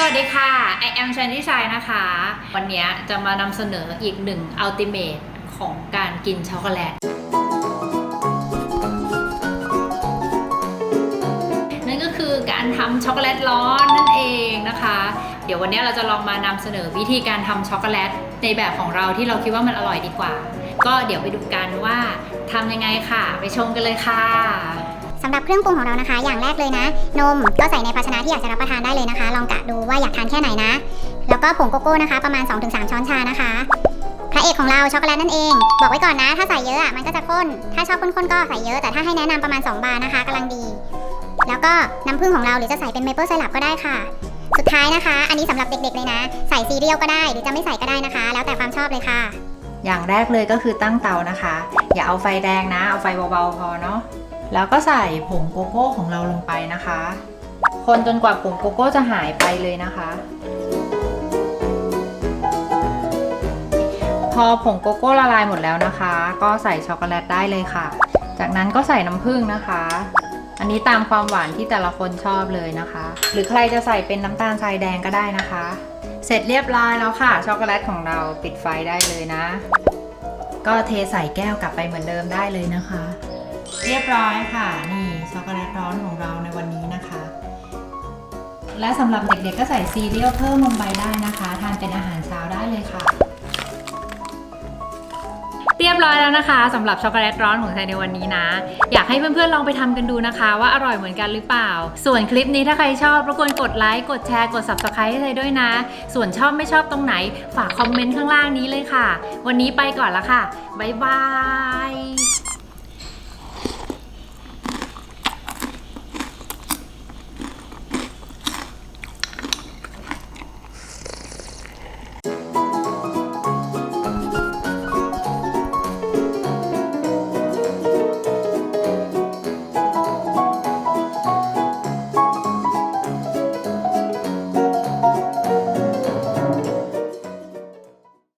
สวัสดีค่ะ I am Shandy Shai นะคะ วันนี้จะมานำเสนออีกหนึ่งอัลติเม e ของการกินช็อกโกแลต นั่นก็คือการทำช็อกโกแลตร้อนนั่นเองนะคะ เดี๋ยววันนี้เราจะลองมานำเสนอวิธีการทำช็อกโกแลตในแบบของเราที่เราคิดว่ามันอร่อยดีกว่า ก็เดี๋ยวไปดูกันว่าทำยังไงค่ะ ไปชมกันเลยค่ะ สำหรับเครื่องปรุงของเรานะคะ อย่างแรกเลยนะ นมก็ใส่ในภาชนะที่อยากจะรับประทานได้เลยนะคะ ลองกะดูว่าอยากทานแค่ไหนนะ แล้วก็ผงโกโก้นะคะ ประมาณ 2-3 ช้อนชานะคะ พระเอกของเราช็อกโกแลตนั่นเอง บอกไว้ก่อนนะ ถ้าใส่เยอะอะมันก็จะข้น ถ้าชอบข้นๆก็ใส่เยอะ แต่ถ้าให้แนะนำประมาณ 2 บาร์นะคะกำลังดี แล้วก็น้ำผึ้งของเราหรือจะใส่เป็นเมเปิลไซรัปก็ได้ค่ะ สุดท้ายนะคะ อันนี้สำหรับเด็กๆเลยนะ ใส่ซีเรียลก็ได้หรือจะไม่ใส่ก็ได้นะคะ แล้วแต่ความชอบเลยค่ะ อย่างแรกเลยก็คือตั้งเตานะคะ อย่าเอาไฟแรงนะ เอาไฟเบาๆพอเนาะ แล้วก็ใส่ผงโกโก้ของเราลงไปนะคะ คนจนกว่าผงโกโก้จะหายไปเลยนะคะ พอผงโกโก้ละลายหมดแล้วนะคะ ก็ใส่ช็อกโกแลตได้เลยค่ะ จากนั้นก็ใส่น้ำผึ้งนะคะ อันนี้ตามความหวานที่แต่ละคนชอบเลยนะคะ หรือใครจะใส่เป็นน้ำตาลทรายแดงก็ได้นะคะ เสร็จเรียบร้อยแล้วค่ะ ช็อกโกแลตของเราปิดไฟได้เลยนะ ก็เทใส่แก้วกลับไปเหมือนเดิมได้เลยนะคะ เรียบร้อยค่ะ นี่ช็อกโกแลตร้อนของเราในวันนี้นะคะ และสำหรับเด็กๆก็ใส่ซีเรียลเพิ่มลงไปได้นะคะ ทานเป็นอาหารเช้าได้เลยค่ะ เรียบร้อยแล้วนะคะสำหรับช็อกโกแลตร้อนของไทยในวันนี้นะ อยากให้เพื่อนๆลองไปทำกันดูนะคะ ว่าอร่อยเหมือนกันหรือเปล่า ส่วนคลิปนี้ถ้าใครชอบรบกวนกดไลค์กดแชร์กด subscribe ให้ไทยด้วยนะ ส่วนชอบไม่ชอบตรงไหน ฝากคอมเมนต์ข้างล่างนี้เลยค่ะ วันนี้ไปก่อนละค่ะบ๊ายบาย